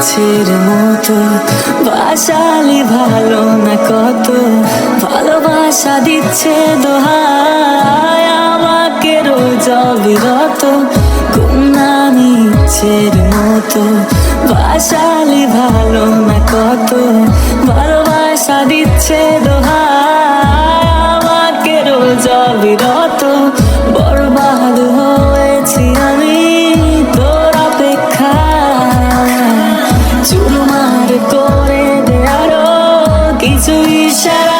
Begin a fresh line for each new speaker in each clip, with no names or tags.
ইচ্ছের মতো। বাসালি ভালো না কত। ভালোবাসা দিচ্ছে দোহায় আমাকে রোজ অবিরত। গুমনামি মতো। বাসালি ভালো না কত। ভালোবাসা দিচ্ছে দোহায় আমাকে রোজ অবিরত। to each other.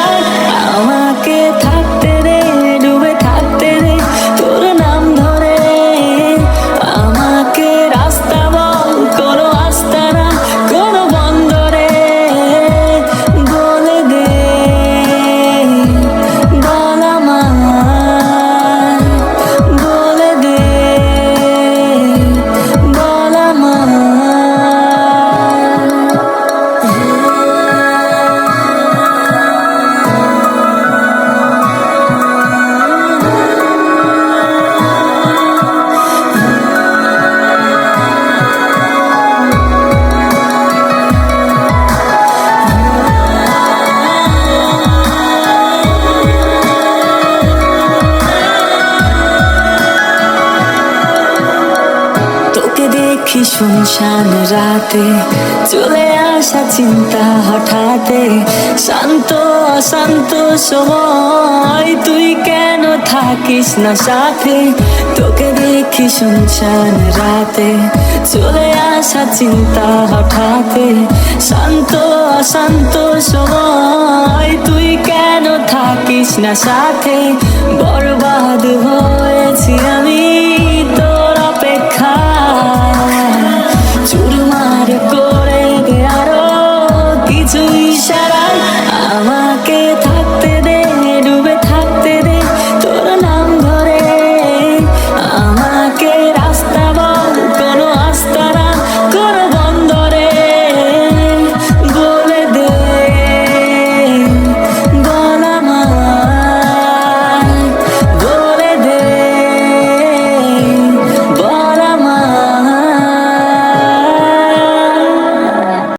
দেখি শুনশান রাতে চলে আসা চিন্তা হঠাতে, শান্ত অশান্ত সময়, তুই কেন থাকিস না সাথে? তোকে দেখি শুনশান রাতে, চলে আসা চিন্তা হঠাতে, শান্ত অশান্ত সময়, তুই কেন থাকিস না সাথে? বরবাদ ইশারায় আমাকে থাক